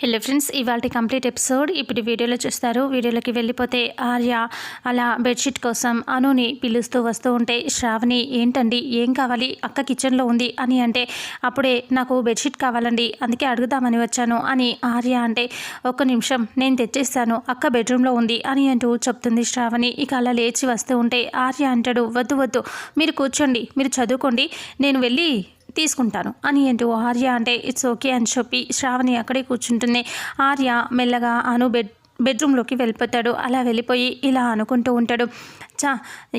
Hello friends ఇవాళ complete episode. ఇప్పుడు వీడియోలో చూస్తారు వీడియోలోకి వెళ్ళిపోతే ఆర్య అలా బెడ్షీట్ కోసం అనుని పిలుస్తూ వస్తూ ఉంటే శ్రావణి ఏంటండి ఏం కావాలి? అక్క కిచెన్లో ఉంది అని అంటే అప్పుడే నాకు బెడ్షీట్ కావాలండి అందుకే అడుగుదామని వచ్చాను అని ఆర్య అంటే ఒక్క నిమిషం నేను తెచ్చేస్తాను అక్క బెడ్రూమ్లో ఉంది అని అంటూ చెప్తుంది శ్రావణి. ఇక అలా లేచి వస్తూ ఉంటే ఆర్య అంటాడు వద్దు వద్దు మీరు కూర్చోండి మీరు చదువుకోండి నేను వెళ్ళి తీసుకుంటాను. అని అంటూ ఆర్య అంటే ఇట్స్ ఓకే అని చెప్పి శ్రావణి అక్కడే కూర్చుంటుంది. ఆర్య మెల్లగా అను బెడ్ బెడ్రూమ్లోకి వెళ్ళిపోతాడు. అలా వెళ్ళిపోయి ఇలా అనుకుంటూ ఉంటాడు. చా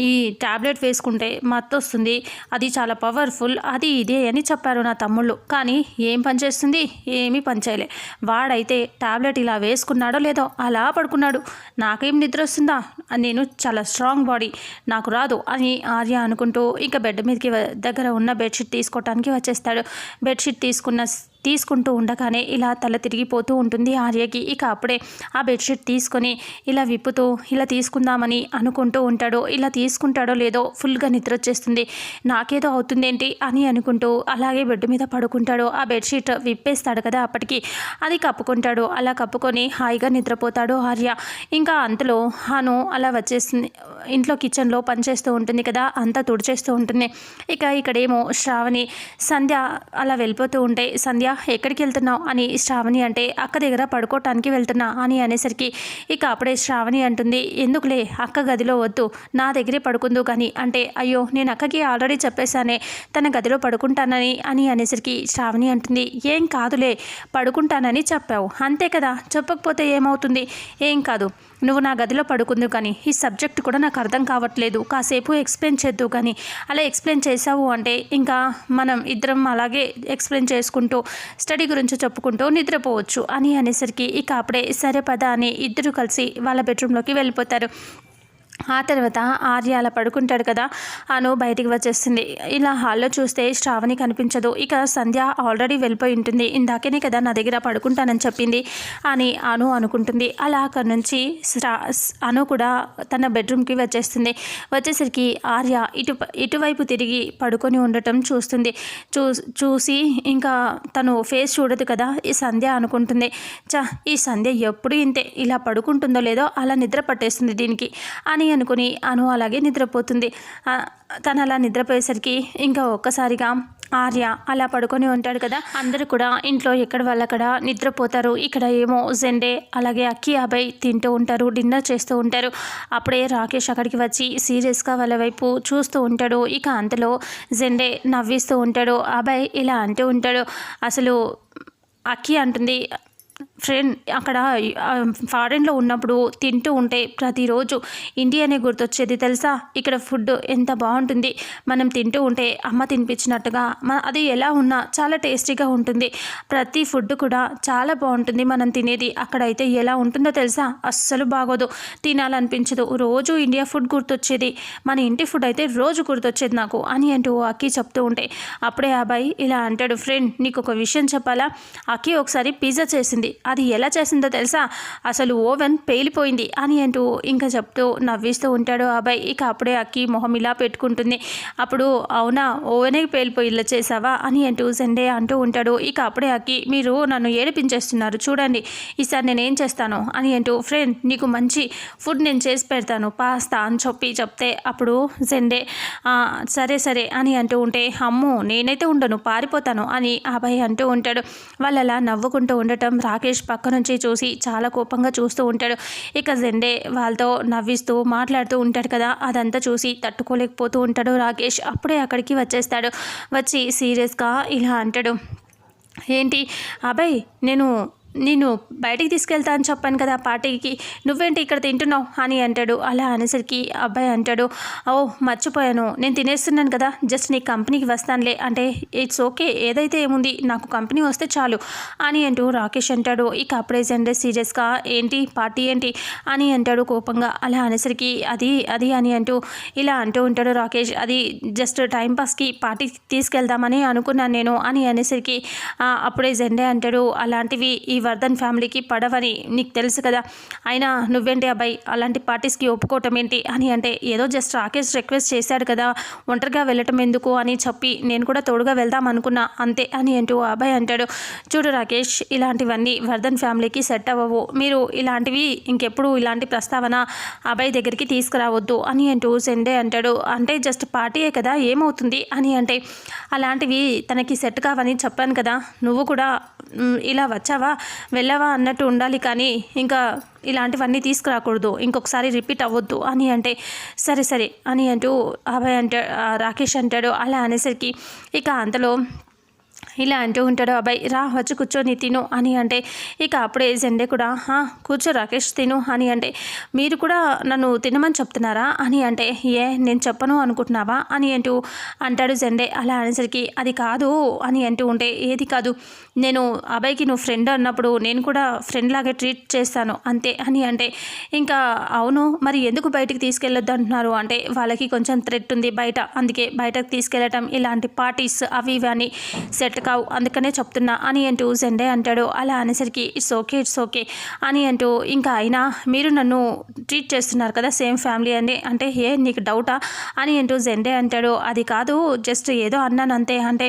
ఈ ట్యాబ్లెట్ వేసుకుంటే మత్తు వస్తుంది అది చాలా పవర్ఫుల్ అది ఇదే అని చెప్పారు నా తమ్ముళ్ళు. కానీ ఏం పనిచేస్తుంది ఏమీ పనిచేయలే వాడైతే ట్యాబ్లెట్ ఇలా వేసుకున్నాడో లేదో అలా పడుకున్నాడు. నాకేం నిద్ర వస్తుందా నేను చాలా స్ట్రాంగ్ బాడీ. నాకు రాదు అని ఆర్య అనుకుంటూ ఇంకా బెడ్ మీదకి దగ్గర ఉన్న బెడ్షీట్ తీసుకోవటానికి వచ్చేస్తాడు. బెడ్షీట్ తీసుకున్న తీసుకుంటూ ఉండగానే ఇలా తల తిరిగిపోతూ ఉంటుంది ఆర్యకి. ఇక అప్పుడే ఆ బెడ్షీట్ తీసుకొని ఇలా విప్పుతూ ఇలా తీసుకుందామని అనుకుంటూ ఉంటాడు. ఇలా తీసుకుంటాడో లేదో ఫుల్గా నిద్ర వచ్చేస్తుంది. నాకేదో అవుతుందేంటి అని అనుకుంటూ అలాగే బెడ్ మీద పడుకుంటాడు ఆ బెడ్షీట్ విప్పేస్తాడు కదా అప్పటికి. అది కప్పుకుంటాడు. అలా కప్పుకొని హాయిగా నిద్రపోతాడు ఆర్య. ఇంకా అంతలో హాను అలా వచ్చేస్తుంది. ఇంట్లో కిచెన్లో పనిచేస్తూ ఉంటుంది కదా అంతా తుడిచేస్తూ ఉంటుంది. ఇక ఇక్కడేమో శ్రావణి సంధ్య అలా వెళ్ళిపోతూ ఉంటే సంధ్య ఎక్కడికి వెళ్తున్నావు? అని శ్రావణి అంటే అక్క దగ్గర పడుకోవటానికి వెళ్తున్నా అని అనేసరికి ఇక అప్పుడే శ్రావణి అంటుంది ఎందుకులే అక్క గదిలో వద్దు. నా దగ్గరే పడుకుందు కానీ అంటే అయ్యో నేను అక్కకి ఆల్రెడీ చెప్పేశానే తన గదిలో పడుకుంటానని అని అనేసరికి శ్రావణి అంటుంది. ఏం కాదులే పడుకుంటానని చెప్పావు. అంతే కదా చెప్పకపోతే ఏమవుతుంది? ఏం కాదు నువ్వు నా గదిలో పడుకుందు కానీ ఈ సబ్జెక్ట్ కూడా నాకు అర్థం కావట్లేదు. కాసేపు ఎక్స్ప్లెయిన్ చేద్దు కానీ అలా ఎక్స్ప్లెయిన్ చేసావు అంటే ఇంకా మనం ఇద్దరం అలాగే ఎక్స్ప్లెయిన్ చేసుకుంటూ స్టడీ గురించి చెప్పుకుంటూ నిద్రపోవచ్చు అని అనేసరికి ఇక అప్పుడే సరే పద అని ఇద్దరు కలిసి వాళ్ళ బెడ్రూమ్లోకి వెళ్ళిపోతారు. ఆ తర్వాత ఆర్య అలా పడుకుంటాడు కదా అను బయటికి వచ్చేస్తుంది. ఇలా హాల్లో చూస్తే శ్రావణి కనిపించదు. ఇక సంధ్య ఆల్రెడీ వెళ్ళిపోయి ఉంటుంది. ఇందాకనే కదా నా దగ్గర పడుకుంటానని చెప్పింది అని అను అనుకుంటుంది. అలా అక్కడి నుంచి శ్రా అను కూడా తన బెడ్రూమ్కి వచ్చేస్తుంది. వచ్చేసరికి ఆర్య ఇటు ఇటువైపు తిరిగి పడుకొని ఉండటం చూస్తుంది. చూ చూసి ఇంకా తను ఫేస్ చూడదు కదా ఈ సంధ్య అనుకుంటుంది. చా ఈ సంధ్య ఎప్పుడు ఇంతే ఇలా పడుకుంటుందో లేదో అలా నిద్ర పట్టేస్తుంది దీనికి అని అనుకుని అను అలాగే నిద్రపోతుంది. తను అలా నిద్రపోయేసరికి ఇంకా ఒక్కసారిగా ఆర్య అలా పడుకొని ఉంటాడు కదా. అందరూ కూడా ఇంట్లో ఎక్కడ వాళ్ళక్కడ నిద్రపోతారు. ఇక్కడ ఏమో జెండే అలాగే అక్కి అబ్బాయి తింటూ ఉంటారు డిన్నర్ చేస్తూ ఉంటారు. అప్పుడే రాకేష్ అక్కడికి వచ్చి సీరియస్గా వాళ్ళ వైపు చూస్తూ ఉంటాడు. ఇక అంతలో జెండే నవ్విస్తూ ఉంటాడు. అబ్బాయి ఇలా అంటూ ఉంటాడు. అసలు అక్కి అంటుంది ఫ్రెండ్ అక్కడ ఫారెన్లో ఉన్నప్పుడు తింటూ ఉంటే ప్రతిరోజు ఇండియానే గుర్తొచ్చేది తెలుసా? ఇక్కడ ఫుడ్ ఎంత బాగుంటుంది. మనం తింటూ ఉంటే అమ్మ తినిపించినట్టుగా అది ఎలా ఉన్నా చాలా టేస్టీగా ఉంటుంది. ప్రతి ఫుడ్ కూడా చాలా బాగుంటుంది. మనం తినేది అక్కడైతే ఎలా ఉంటుందో తెలుసా? అస్సలు బాగోదు. తినాలనిపించదు. రోజు ఇండియా ఫుడ్ గుర్తొచ్చేది. మన ఇంటి ఫుడ్ అయితే రోజు గుర్తొచ్చేది నాకు అని అంటూ అక్కి చెప్తూ ఉంటే అప్పుడే ఆ అబ్బాయి ఇలా అంటాడు ఫ్రెండ్ నీకు ఒక విషయం చెప్పాలా? అక్కి ఒకసారి పిజ్జా చేసింది. అది ఎలా చేసిందో తెలుసా? అసలు ఓవెన్ పేలిపోయింది అని అంటూ ఇంకా చెప్తూ నవ్విస్తూ ఉంటాడు ఆ అబ్బాయి. ఇక అప్పుడే అక్కి మొహం ఇలా పెట్టుకుంటుంది. అప్పుడు అవునా? ఓవెనే పేలిపోయి ఇలా చేసావా? అని అంటూ సండే అంటూ ఉంటాడు. ఇక అప్పుడే అక్కి మీరు నన్ను ఏడిపించేస్తున్నారు. చూడండి ఈసారి నేనేం చేస్తాను? అని అంటూ ఫ్రెండ్ నీకు మంచి ఫుడ్ నేను చేసి పెడతాను. పాస్తా అని చెప్పి చెప్తే అప్పుడు జెండే సరే సరే అని అంటూ ఉంటే అమ్మో నేనైతే ఉండను పారిపోతాను అని ఆ అబ్బాయి అంటూ ఉంటాడు. వాళ్ళు అలా నవ్వుకుంటూ ఉండటం రాకేష్ పక్క నుంచి చూసి చాలా కోపంగా చూస్తూ ఉంటాడు. ఇక జెండే వాళ్ళతో నవ్విస్తూ మాట్లాడుతూ ఉంటాడు కదా. అదంతా చూసి తట్టుకోలేకపోతూ ఉంటాడు రాకేష్. అప్పుడే అక్కడికి వచ్చేస్తాడు. వచ్చి సీరియస్గా ఇలా అంటాడు. ఏంటి అబ్బాయి నేను నేను బయటికి తీసుకెళ్తా అని చెప్పాను కదా పార్టీకి నువ్వేంటి ఇక్కడ తింటున్నావు? అని అంటాడు. అలా అనేసరికి అబ్బాయి అంటాడు ఓ మర్చిపోయాను. నేను తినేస్తున్నాను కదా. జస్ట్ నీ కంపెనీకి వస్తానులే. అంటే ఇట్స్ ఓకే. ఏదైతే ఏముంది నాకు కంపెనీ వస్తే చాలు. అని అంటూ రాకేష్ అంటాడు. ఇక అప్పుడే జెండే సీరియస్గా ఏంటి? పార్టీ ఏంటి? అని అంటాడు కోపంగా. అలా అనేసరికి అది అది అని అంటూ ఇలా అంటూ ఉంటాడు రాకేష్. అది జస్ట్ టైంపాస్కి పార్టీ తీసుకెళ్దామని అనుకున్నాను నేను. అని అనేసరికి అప్పుడే జెండే అంటాడు. అలాంటివి ఇవి వర్ధన్ ఫ్యామిలీకి పడవని నీకు తెలుసు కదా. అయినా నువ్వేంటి అబ్బాయి? అలాంటి పార్టీస్కి ఒప్పుకోవటం ఏంటి? అని అంటే ఏదో జస్ట్ రాకేష్ రిక్వెస్ట్ చేశాడు కదా. ఒంటరిగా వెళ్ళటం ఎందుకు అని చెప్పి నేను కూడా తోడుగా వెళ్దాం అనుకున్నా. అంతే అని అంటూ అబ్బాయి అంటాడు. చూడు రాకేష్ ఇలాంటివన్నీ వర్ధన్ ఫ్యామిలీకి సెట్ అవ్వవు. మీరు ఇలాంటివి ఇంకెప్పుడు ఇలాంటి ప్రస్తావన అబ్బాయి దగ్గరికి తీసుకురావద్దు అని అంటూ సెండే అంటాడు. అంటే జస్ట్ పార్టీయే కదా ఏమవుతుంది? అని అంటే అలాంటివి తనకి సెట్ కావని చెప్పాను కదా. నువ్వు కూడా ఇలా వచ్చావా? వెళ్ళావా అన్నట్టు ఉండాలి కానీ ఇంకా ఇలాంటివన్నీ తీసుకురాకూడదు. ఇంకొకసారి రిపీట్ అవ్వద్దు. అని అంటే సరే సరే అని అంటూ అభయ్ అంటా రాకేష్ అంటాడు. అలా అనేసరికి ఇక అంతలో ఇలా అంటూ ఉంటాడు అబ్బాయి రా వచ్చి కూర్చొని తిను అని అంటే ఇక అప్పుడే జెండే కూడా కూర్చో రాకేష్ తిను అని అంటే మీరు కూడా నన్ను తినమని చెప్తున్నారా? అని అంటే ఏ నేను చెప్పను అనుకుంటున్నావా? అని అంటూ అంటాడు జెండే. అలా అనేసరికి అది కాదు అని అంటూ ఉంటే ఏది కాదు నేను అబ్బాయికి నువ్వు ఫ్రెండ్ అన్నప్పుడు నేను కూడా ఫ్రెండ్ లాగే ట్రీట్ చేస్తాను అంతే అని అంటే ఇంకా అవును మరి ఎందుకు బయటికి తీసుకెళ్ళొద్దు అంటున్నారు? అంటే వాళ్ళకి కొంచెం థ్రెట్ ఉంది బయట. అందుకే బయటకు తీసుకెళ్ళటం ఇలాంటి పార్టీస్ అవి ఇవి అని సెట్ కావు. అందుకనే చెప్తున్నా అని అంటూ జెండే అంటాడు. అలా అనేసరికి ఇట్స్ ఓకే ఇట్స్ ఓకే అని అంటూ ఇంకా అయినా మీరు నన్ను ట్రీట్ చేస్తున్నారు కదా సేమ్ ఫ్యామిలీ అని అంటే ఏ నీకు డౌటా అని అంటూ జెండే అంటాడు. అది కాదు జస్ట్ ఏదో అన్నాను అంతే. అంటే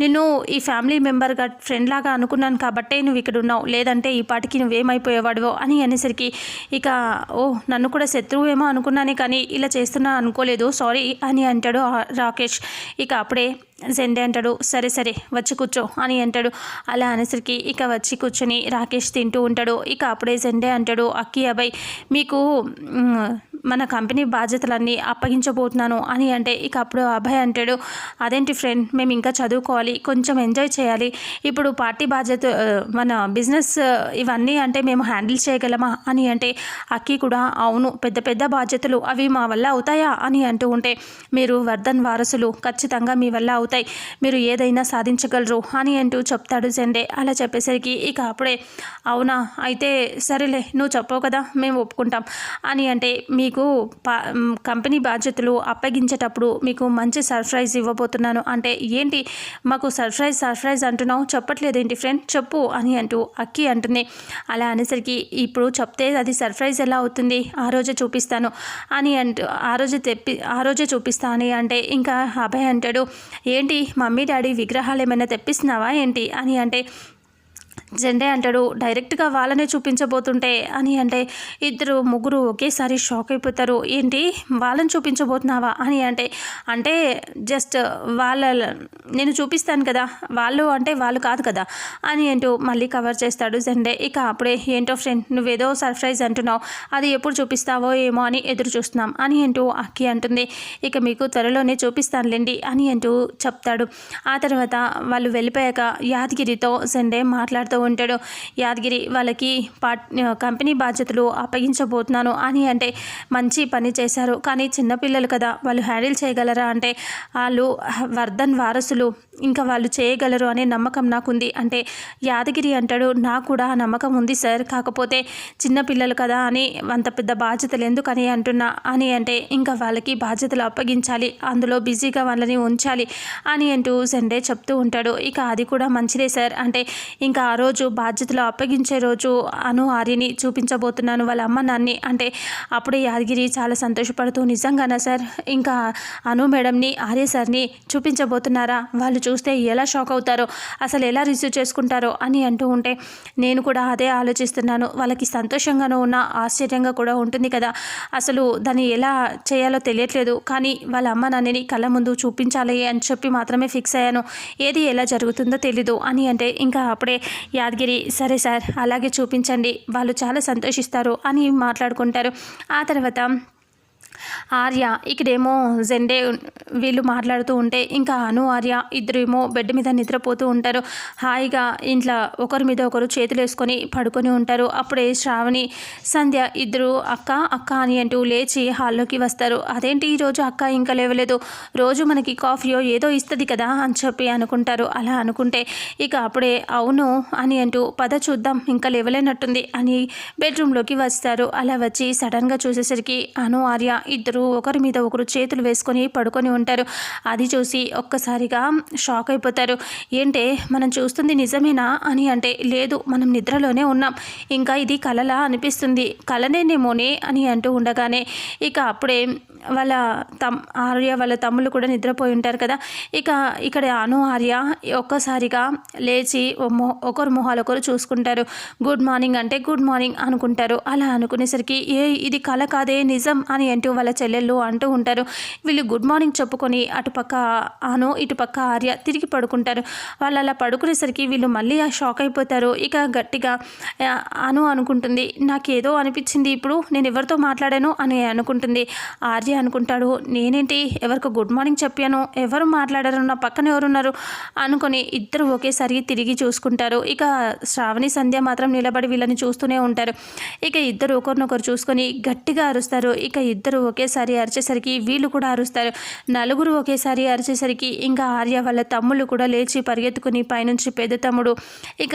నిన్ను ఈ ఫ్యామిలీ మెంబర్గా ఫ్రెండ్ లాగా అనుకున్నాను కాబట్టే నువ్వు ఇక్కడ ఉన్నావు. లేదంటే ఈ పాటికి నువ్వేమైపోయేవాడివో? అని అనేసరికి ఇక ఓ నన్ను కూడా శత్రువు ఏమో అనుకున్నానే కానీ ఇలా చేస్తున్నా అనుకోలేదు. సారీ అని అంటాడు రాకేష్. ఇక అప్పుడే జెండే అంటాడు సరే సరే వచ్చి కూర్చో అని అంటాడు. అలా అనేసరికి ఇక వచ్చి కూర్చొని రాకేష్ తింటూ ఉంటాడు. ఇక అప్పుడే జెండే అంటాడు అక్కి అబ్బాయి మీకు మన కంపెనీ బాధ్యతలన్నీ అప్పగించబోతున్నాను అని అంటే ఇక అప్పుడు అభయ్ అంటాడు అదేంటి ఫ్రెండ్ మేము ఇంకా చదువుకోవాలి కొంచెం ఎంజాయ్ చేయాలి. ఇప్పుడు పార్టీ బాధ్యత మన బిజినెస్ ఇవన్నీ అంటే మేము హ్యాండిల్ చేయగలమా? అని అంటే అక్కి కూడా అవును పెద్ద పెద్ద బాధ్యతలు అవి మా వల్ల అవుతాయా? అని అంటూ ఉంటే మీరు వర్ధన్ వారసులు ఖచ్చితంగా మీ వల్ల అవుతాయి. మీరు ఏదైనా సాధించగలరు అని అంటూ చెప్తాడు జెండే. అలా చెప్పేసరికి ఇక అప్పుడే అవునా అయితే సరేలే నువ్వు చెప్పవు కదా మేము ఒప్పుకుంటాం అని అంటే మీ మీకు పా కంపెనీ బాధ్యతలు అప్పగించేటప్పుడు మీకు మంచి సర్ప్రైజ్ ఇవ్వబోతున్నాను. అంటే ఏంటి? మాకు సర్ప్రైజ్ సర్ప్రైజ్ అంటున్నావు. చెప్పట్లేదు ఏంటి ఫ్రెండ్? చెప్పు అని అంటూ అక్కి అంటుంది. అలా అనేసరికి ఇప్పుడు చెప్తే అది సర్ప్రైజ్ ఎలా అవుతుంది? ఆ రోజే చూపిస్తాను అని అంటూ ఆ రోజే తెప్పి ఆ రోజే చూపిస్తా అని అంటే ఇంకా అభయ్ అంటాడు. ఏంటి? మమ్మీ డాడీ విగ్రహాలు ఏమైనా తెప్పిస్తున్నావా ఏంటి? అని అంటే జెండే అంటాడు డైరెక్ట్గా వాళ్ళనే చూపించబోతుంటే అని అంటే ఇద్దరు ముగ్గురు ఒకేసారి షాక్ అయిపోతారు. ఏంటి? వాళ్ళని చూపించబోతున్నావా? అని అంటే అంటే జస్ట్ వాళ్ళ నేను చూపిస్తాను కదా. వాళ్ళు అంటే వాళ్ళు కాదు కదా. అని అంటూ మళ్ళీ కవర్ చేస్తాడు జెండే. ఇక అప్పుడే ఏంటో ఫ్రెండ్ నువ్వేదో సర్ప్రైజ్ అంటున్నావు. అది ఎప్పుడు చూపిస్తావో ఏమో అని ఎదురు చూస్తున్నాం అని అంటూ అక్కి అంటుంది. ఇక మీకు త్వరలోనే చూపిస్తానులేండి అని అంటూ చెప్తాడు. ఆ తర్వాత వాళ్ళు వెళ్ళిపోయాక యాదగిరితో జెండే మాట్లాడుతూ ఉంటాడు యాదగిరి వాళ్ళకి పార్ట్ కంపెనీ బాధ్యతలు అప్పగించబోతున్నాను అని అంటే మంచి పని చేశారు. కానీ చిన్నపిల్లలు కదా వాళ్ళు హ్యాండిల్ చేయగలరా అంటే వాళ్ళు వర్ధన్ వారసులు ఇంకా వాళ్ళు చేయగలరు అనే నమ్మకం నాకుంది. అంటే యాదగిరి అంటాడు నాకు కూడా నమ్మకం ఉంది సార్ కాకపోతే చిన్నపిల్లలు కదా అని అంత పెద్ద బాధ్యతలు ఎందుకని అంటున్నా అని అంటే ఇంకా వాళ్ళకి బాధ్యతలు అప్పగించాలి అందులో బిజీగా వాళ్ళని ఉంచాలి అని అంటూ సండే చెప్తూ ఉంటాడు. ఇక అది కూడా మంచిదే సార్ అంటే ఇంకా ఆ రోజు రోజు బాధ్యతలు అప్పగించే రోజు అను ఆర్యని చూపించబోతున్నాను వాళ్ళ అమ్మ నాన్ని. అంటే అప్పుడే యాదగిరి చాలా సంతోషపడుతూ నిజంగానా సార్? ఇంకా అను మేడంని ఆర్య సార్ని చూపించబోతున్నారా? వాళ్ళు చూస్తే ఎలా షాక్ అవుతారో అసలు ఎలా రిసీవ్ చేసుకుంటారో అని అంటూ ఉంటే నేను కూడా అదే ఆలోచిస్తున్నాను. వాళ్ళకి సంతోషంగానూ ఉన్న ఆశ్చర్యంగా కూడా ఉంటుంది కదా. అసలు దాన్ని ఎలా చేయాలో తెలియట్లేదు. కానీ వాళ్ళ అమ్మ నాన్నని కళ్ళ ముందు చూపించాలి అని చెప్పి మాత్రమే ఫిక్స్ అయ్యాను. ఏది ఎలా జరుగుతుందో తెలీదు అని అంటే ఇంకా అప్పుడే యాదగిరి సరే సార్ అలాగే చూపించండి. వాళ్ళు చాలా సంతోషిస్తారు అని మాట్లాడుకుంటారు. ఆ తర్వాత ఆర్య ఇక్కడేమో జెండే వీళ్ళు మాట్లాడుతూ ఉంటే ఇంకా అను ఆర్య ఇద్దరేమో బెడ్ మీద నిద్రపోతూ ఉంటారు. హాయిగా ఇంట్లో ఒకరి మీద ఒకరు చేతులు వేసుకొని పడుకొని ఉంటారు. అప్పుడే శ్రావణి సంధ్య ఇద్దరు అక్క అక్క అని అంటూ లేచి హాల్లోకి వస్తారు. అదేంటి ఈరోజు అక్క ఇంకా లేవలేదు? రోజు మనకి కాఫీయో ఏదో ఇస్తుంది కదా అని చెప్పి అనుకుంటారు. అలా అనుకుంటే ఇక అప్పుడే అవును అని అంటూ పద చూద్దాం ఇంకా లేవలేనట్టుంది అని బెడ్రూమ్లోకి వస్తారు. అలా వచ్చి సడన్గా చూసేసరికి అను ఆర్య ఇద్దరు ఒకరి మీద ఒకరు చేతులు వేసుకొని పడుకొని ఉంటారు. అది చూసి ఒక్కసారిగా షాక్ అయిపోతారు. ఏంటే మనం చూస్తుంది నిజమేనా అని అంటే లేదు మనం నిద్రలోనే ఉన్నాం. ఇంకా ఇది కలలా అనిపిస్తుంది. కలనేనేమోనే అని అంటూ ఉండగానే ఇక అప్పుడే వాళ్ళ తమ్ ఆర్య వాళ్ళ తమ్ముళ్ళు కూడా నిద్రపోయి ఉంటారు కదా. ఇక ఇక్కడ అను ఆర్య ఒక్కసారిగా లేచి ఒకరు మొహాలు ఒకరు చూసుకుంటారు. గుడ్ మార్నింగ్ అంటే గుడ్ మార్నింగ్ అనుకుంటారు. అలా అనుకునేసరికి ఏ ఇది కళ కాదే నిజం అని అంటూ వాళ్ళ చెల్లెళ్ళు అంటూ ఉంటారు. వీళ్ళు గుడ్ మార్నింగ్ చెప్పుకొని అటుపక్క అను ఇటుపక్క ఆర్య తిరిగి పడుకుంటారు. వాళ్ళు అలా పడుకునేసరికి వీళ్ళు మళ్ళీ షాక్ అయిపోతారు. ఇక గట్టిగా అను అనుకుంటుంది. నాకేదో అనిపించింది ఇప్పుడు నేను ఎవరితో మాట్లాడాను? అని అనుకుంటుంది. ఆర్య అనుకుంటాడు నేనేంటి? ఎవరికి గుడ్ మార్నింగ్ చెప్పాను? ఎవరు మాట్లాడారు? నా పక్కన ఎవరున్నారు? అనుకొని ఇద్దరు ఒకేసారి తిరిగి చూసుకుంటారు. ఇక శ్రావణి సంధ్య మాత్రం నిలబడి వీళ్ళని చూస్తూనే ఉంటారు. ఇక ఇద్దరు ఒకరినొకరు చూసుకొని గట్టిగా అరుస్తారు. ఇక ఇద్దరు ఒకేసారి అరిచేసరికి వీళ్ళు కూడా అరుస్తారు. నలుగురు ఒకేసారి అరిచేసరికి ఇంకా ఆర్య వాళ్ళ తమ్ముళ్ళు కూడా లేచి పరిగెత్తుకుని పైనుంచి పెద్ద తమ్ముడు ఇక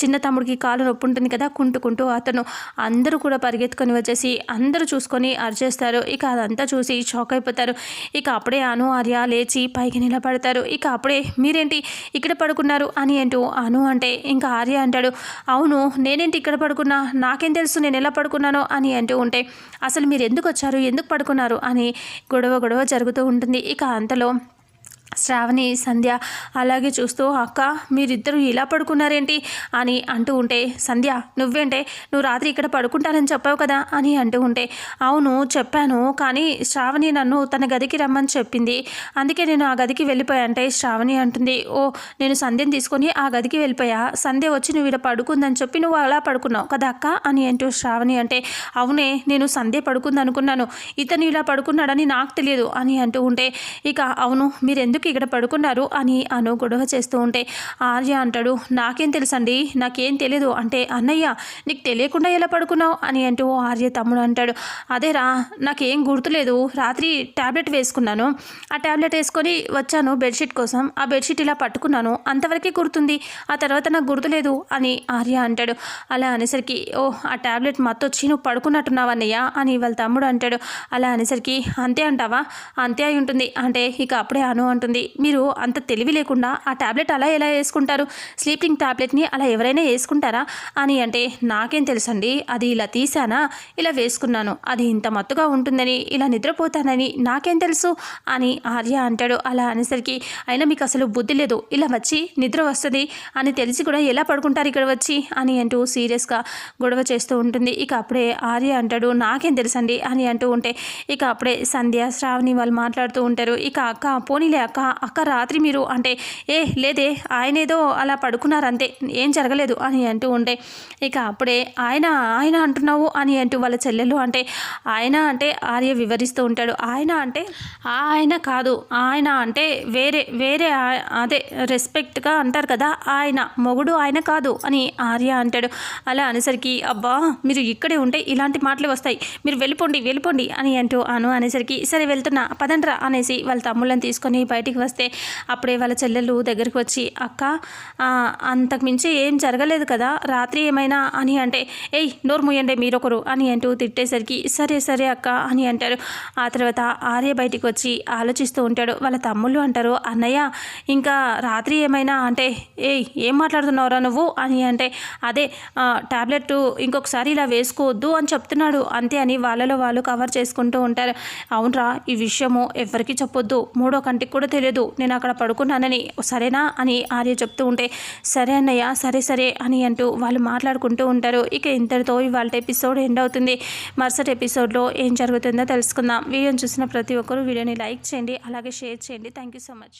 చిన్న తమ్ముడికి కాలు నొప్పి ఉంటుంది కదా కుంటుకుంటూ అతను అందరూ కూడా పరిగెత్తుకొని వచ్చేసి అందరూ చూసుకొని అరిచేస్తారు. ఇక అదంతా చూసి షాక్ అయిపోతారు. ఇక అప్పుడే అను ఆర్య లేచి పైకి నిలబడతారు. ఇక అప్పుడే మీరేంటి ఇక్కడ పడుకున్నారు? అని అంటూ అను అంటే ఇంకా ఆర్య అంటాడు అవును నేనేంటి ఇక్కడ పడుకున్నా? నాకేం తెలుసు నేను ఎలా పడుకున్నానో అని అంటూ ఉంటే అసలు మీరు ఎందుకు వచ్చారు? ఎందుకు పడుకున్నారు అని గొడవ గొడవ జరుగుతూ ఉంటుంది. ఇక అంతలో శ్రావణి సంధ్య అలాగే చూస్తూ అక్క మీరిద్దరూ ఇలా పడుకున్నారేంటి? అని అంటూ ఉంటే సంధ్య నువ్వేంటే? నువ్వు రాత్రి ఇక్కడ పడుకుంటానని చెప్పావు కదా? అని అంటూ ఉంటే అవును చెప్పాను కానీ శ్రావణి నన్ను తన గదికి రమ్మని చెప్పింది. అందుకే నేను ఆ గదికి వెళ్ళిపోయాంటే శ్రావణి అంటుంది ఓ నేను సంధ్యను తీసుకొని ఆ గదికి వెళ్ళిపోయా. సంధ్య వచ్చి నువ్వు ఇలా పడుకుందని చెప్పి నువ్వు అలా పడుకున్నావు కదా అక్క? అని అంటూ శ్రావణి అంటే అవునే నేను సంధ్య పడుకుందనుకున్నాను. ఇతను ఇలా పడుకున్నాడని నాకు తెలియదు. అని అంటూ ఉంటే ఇక అవును మీరెందుకు ఎందుకు ఇక్కడ పడుకున్నారు అని అను గొడవ చేస్తూ ఉంటే ఆర్య అంటాడు నాకేం తెలుసండి? నాకేం తెలియదు అంటే అన్నయ్య నీకు తెలియకుండా ఎలా పడుకున్నావు? అని అంటూ ఆర్య తమ్ముడు అంటాడు అదేరా నాకేం గుర్తులేదు రాత్రి ట్యాబ్లెట్ వేసుకున్నాను. ఆ ట్యాబ్లెట్ వేసుకొని వచ్చాను బెడ్షీట్ కోసం. ఆ బెడ్షీట్ ఇలా పట్టుకున్నాను. అంతవరకే గుర్తుంది. ఆ తర్వాత నాకు గుర్తులేదు అని ఆర్య అంటాడు. అలా అనేసరికి ఓ ఆ ట్యాబ్లెట్ మత్తొచ్చి నువ్వు పడుకున్నట్టున్నావు అన్నయ్య అని వాళ్ళ తమ్ముడు అంటాడు. అలా అనేసరికి అంతే అంటావా? అంతే అయి ఉంటుంది. అంటే ఇక అప్పుడే అను అంటుంది ఉంటుంది. మీరు అంత తెలివి లేకుండా ఆ ట్యాబ్లెట్ అలా ఎలా వేసుకుంటారు? స్లీపింగ్ ట్యాబ్లెట్ని అలా ఎవరైనా వేసుకుంటారా? అని అంటే నాకేం తెలుసండి. అది ఇలా తీసానా ఇలా వేసుకున్నాను. అది ఇంత మత్తుగా ఉంటుందని ఇలా నిద్రపోతానని నాకేం తెలుసు? అని ఆర్య అంటాడు. అలా అనేసరికి అయినా మీకు అసలు బుద్ధి లేదు. ఇలా వచ్చి నిద్ర వస్తుంది అని తెలిసి కూడా ఎలా పడుకుంటారు ఇక్కడ వచ్చి? అని అంటూ సీరియస్గా గొడవ చేస్తూ ఉంటుంది. ఇక అప్పుడే ఆర్య అంటాడు నాకేం తెలుసండి? అని అంటూ ఉంటే ఇక అప్పుడే సంధ్య శ్రావణి వాళ్ళు మాట్లాడుతూ ఉంటారు. ఇక అక్క పోనీలే అక్క అక్క రాత్రి మీరు అంటే ఏ లేదే ఆయన ఏదో అలా పడుకున్నారంతే ఏం జరగలేదు అని అంటూ ఉండే ఇక అప్పుడే ఆయన ఆయన అంటున్నావు అని అంటూ వాళ్ళ చెల్లెలు అంటే ఆయన అంటే ఆర్య వివరిస్తూ ఉంటాడు. ఆయన అంటే ఆయన కాదు ఆయన అంటే వేరే వేరే అదే రెస్పెక్ట్గా అంటారు కదా ఆయన మొగుడు ఆయన కాదు అని ఆర్య అంటాడు. అలా అనేసరికి అబ్బా మీరు ఇక్కడే ఉంటే ఇలాంటి మాటలు వస్తాయి. మీరు వెళ్ళిపోండి వెళ్ళిపోండి అని అంటూ అను అనేసరికి సరే వెళ్తున్నా పదండ్రా అనేసి వాళ్ళ తమ్ముళ్ళని తీసుకొని బయట బయటికి వస్తే అప్పుడే వాళ్ళ చెల్లెలు దగ్గరికి వచ్చి అక్క అంతకుమించి ఏం జరగలేదు కదా రాత్రి ఏమైనా అని అంటే ఏయ్ నోరు ముయ్యండి మీరొకరు అని అంటూ తిట్టేసరికి సరే సరే అక్క అని అంటారు. ఆ తర్వాత ఆర్య బయటికి వచ్చి ఆలోచిస్తూ ఉంటాడు. వాళ్ళ తమ్ముళ్ళు అంటారు అన్నయ్య ఇంకా రాత్రి ఏమైనా అంటే ఏయ్ ఏం మాట్లాడుతున్నావురా నువ్వు? అని అంటే అదే ట్యాబ్లెట్ ఇంకొకసారి ఇలా వేసుకోవద్దు అని చెప్తున్నాడు. అంతే అని వాళ్ళలో వాళ్ళు కవర్ చేసుకుంటూ ఉంటారు. అవునరా ఈ విషయము ఎవరికి చెప్పొద్దు. మూడో కంటికి కూడా తెలియదు నేను అక్కడ పడుకున్నానని. సరేనా? అని ఆర్య చెప్తూ ఉంటే సరే అన్నయ్య సరే సరే అని అంటూ వాళ్ళు మాట్లాడుకుంటూ ఉంటారు. ఇక ఇంతటితో ఇవాళ ఎపిసోడ్ ఎండ్ అవుతుంది. మరుసటి ఎపిసోడ్లో ఏం జరుగుతుందో తెలుసుకుందాం. వీడియోని చూసిన ప్రతి ఒక్కరూ వీడియోని లైక్ చేయండి అలాగే షేర్ చేయండి. Thank you so much.